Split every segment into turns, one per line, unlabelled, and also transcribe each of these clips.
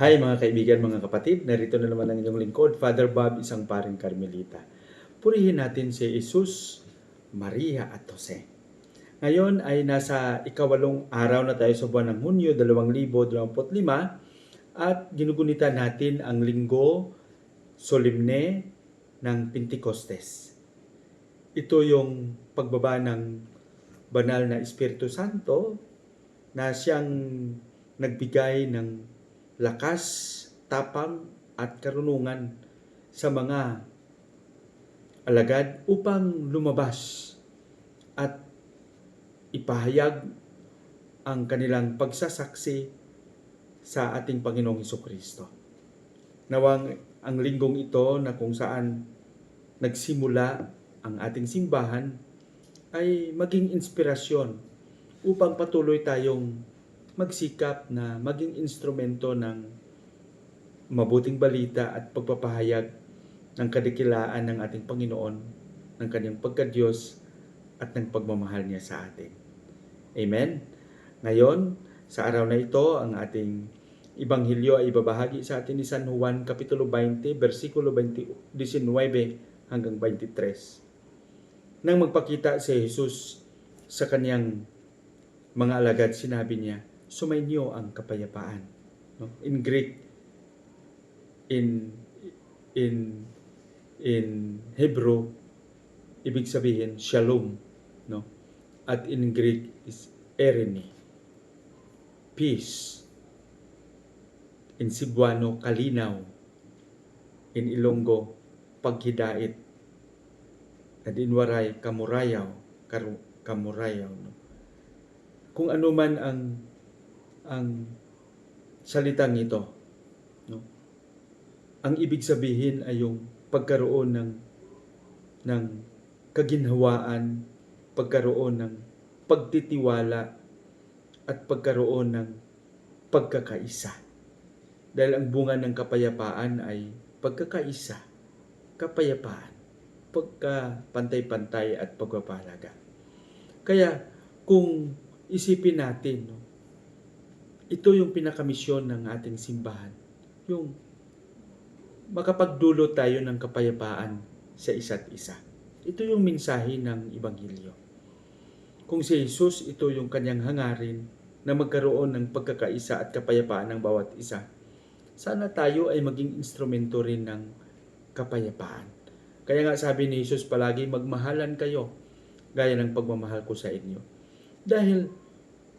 Hi mga kaibigan, mga kapatid. Narito na naman ang inyong lingkod, Father Bob, isang paring Carmelita. Purihin natin si Jesus, Maria at Jose. Ngayon ay nasa ikawalong araw na tayo sa buwan ng Hunyo 2025 at ginugunita natin ang linggo solemne ng Pentecostes. Ito yung pagbaba ng banal na Espiritu Santo na siyang nagbigay ng lakas, tapang at karunungan sa mga alagad upang lumabas at ipahayag ang kanilang pagsasaksi sa ating Panginoong Heso Kristo. Nawang ang linggong ito na kung saan nagsimula ang ating simbahan ay maging inspirasyon upang patuloy tayong magsikap na maging instrumento ng mabuting balita at pagpapahayag ng kadikilaan ng ating Panginoon, ng kanyang pagkadiyos at ng pagmamahal niya sa atin. Amen? Ngayon, sa araw na ito, ang ating Ibanghilyo ay ibabahagi sa atin ni San Juan Kapitulo 20, versikulo 20, 19 hanggang 23. Nang magpakita si Jesus sa kanyang mga alagad, sinabi niya, sumainyo ang kapayapaan. No? In Greek, in in in Hebrew, ibig sabihin shalom, no? At in Greek is erene. Peace. In Cebuano, kalinaw. In Ilonggo, paghidait. At in Waray, kamurayaw. Karu, kamurayaw, no? Kung ano man ang ang salitang ito, no? Ang ibig sabihin ay yung pagkaroon ng ng kaginhawaan, pagkaroon ng pagtitiwala at pagkaroon ng pagkakaisa. Dahil ang bunga ng kapayapaan ay pagkakaisa, kapayapaan, pagkapantay-pantay at pagpapahalaga. Kaya kung isipin natin, no, ito yung pinakamisyon ng ating simbahan. Yung makapagdulot tayo ng kapayapaan sa isa't isa. Ito yung mensahe ng Ibanghilyo. Kung si Jesus, ito yung kanyang hangarin na magkaroon ng pagkakaisa at kapayapaan ng bawat isa. Sana tayo ay maging instrumento rin ng kapayapaan. Kaya nga sabi ni Jesus palagi, magmahalan kayo gaya ng pagmamahal ko sa inyo. Dahil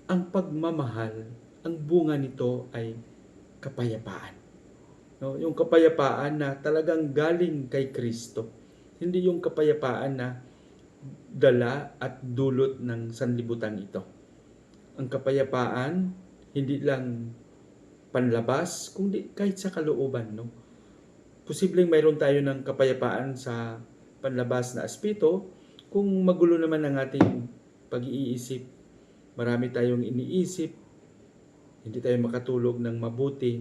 ang pagmamahal, ang bunga nito ay kapayapaan. No, yung kapayapaan na talagang galing kay Kristo. Hindi yung kapayapaan na dala at dulot ng sanlibutan ito. Ang kapayapaan hindi lang panlabas, kundi kahit sa kalooban, no. Posibleng mayroon tayo ng kapayapaan sa panlabas na aspeto kung magulo naman ang ating pag-iisip. Marami tayong iniisip, hindi tayo makatulog ng mabuti,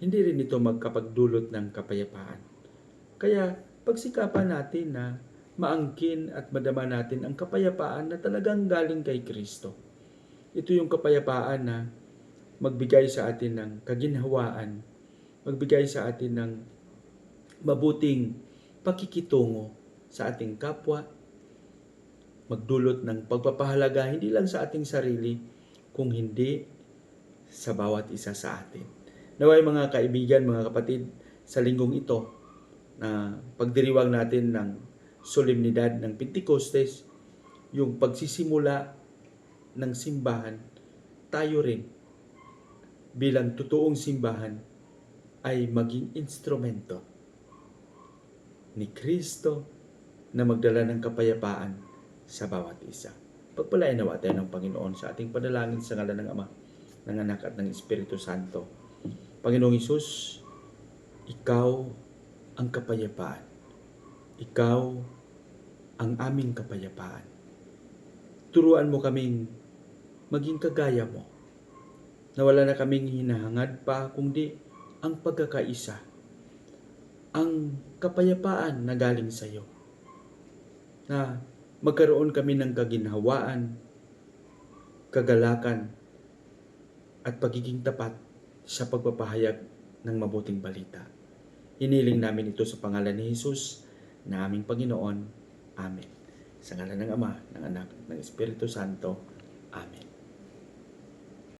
hindi rin ito magkapagdulot ng kapayapaan. Kaya pagsikapan natin na maangkin at madama natin ang kapayapaan na talagang galing kay Kristo. Ito yung kapayapaan na magbigay sa atin ng kaginhawaan, magbigay sa atin ng mabuting pakikitungo sa ating kapwa, magdulot ng pagpapahalaga hindi lang sa ating sarili, kung hindi sa bawat isa sa atin. Naway mga kaibigan, mga kapatid, sa linggong ito na pagdiriwang natin ng solemnidad ng Pentecostes, yung pagsisimula ng simbahan, tayo rin bilang totoong simbahan ay maging instrumento ni Kristo na magdala ng kapayapaan sa bawat isa. Pagpalain nawa tayo ng Panginoon sa ating panalangin sa ngalan ng Ama, ng Anak at ng Espiritu Santo. Panginoong Isus, Ikaw ang kapayapaan. Ikaw ang aming kapayapaan. Turuan mo kaming maging kagaya mo na wala na kaming hinahangad pa kundi ang pagkakaisa, ang kapayapaan na galing sa iyo. Na magkaroon kami ng kaginhawaan, kagalakan, at pagiging tapat sa pagpapahayag ng mabuting balita. Hiniling namin ito sa pangalan ni Jesus na aming Panginoon. Amen. Sa ngalan ng Ama, ng Anak, ng Espiritu Santo. Amen.